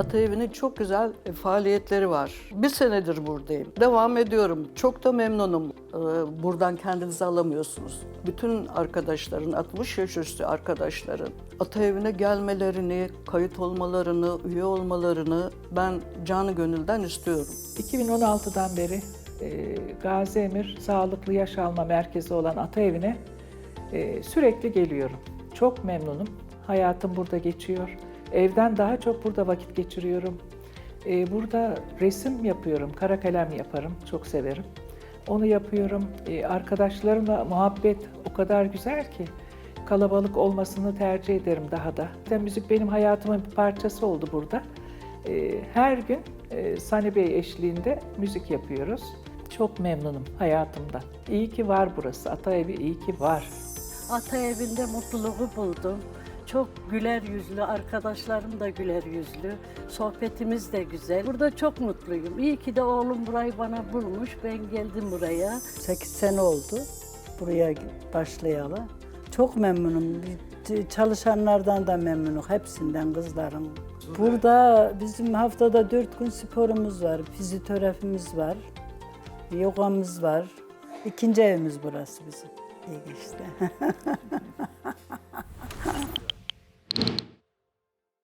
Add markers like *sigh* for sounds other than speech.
Ata Evi'nin çok güzel e, faaliyetleri var. Bir senedir buradayım. Devam ediyorum. Çok da memnunum. Ee, Buradan kendinizi alamıyorsunuz. Bütün arkadaşların, 60 yaş üstü arkadaşların Ata Evi'ne gelmelerini, kayıt olmalarını, üye olmalarını ben canı gönülden istiyorum. 2016'dan beri e, Gazi Emir Sağlıklı Yaş Alma Merkezi olan Ata Evi'ne e, sürekli geliyorum. Çok memnunum. Hayatım burada geçiyor. Evden daha çok burada vakit geçiriyorum. E, burada resim yapıyorum, kara kalem yaparım, çok severim. Onu yapıyorum. E, arkadaşlarımla muhabbet o kadar güzel ki kalabalık olmasını tercih ederim daha da. Zaten müzik benim hayatımın bir parçası oldu burada. E, her gün e, Sani Bey eşliğinde müzik yapıyoruz. Çok memnunum hayatımdan. İyi ki var burası. Ata evi iyi ki var. Ata evinde mutluluğu buldum. Çok güler yüzlü, arkadaşlarım da güler yüzlü. Sohbetimiz de güzel. Burada çok mutluyum. İyi ki de oğlum burayı bana bulmuş. Ben geldim buraya. 8 sene oldu buraya başlayalı. Çok memnunum. Çalışanlardan da memnunum. Hepsinden kızlarım. Burada bizim haftada dört gün sporumuz var. Fizyoterapimiz var. Yogamız var. İkinci evimiz burası bizim. İyi işte. *laughs*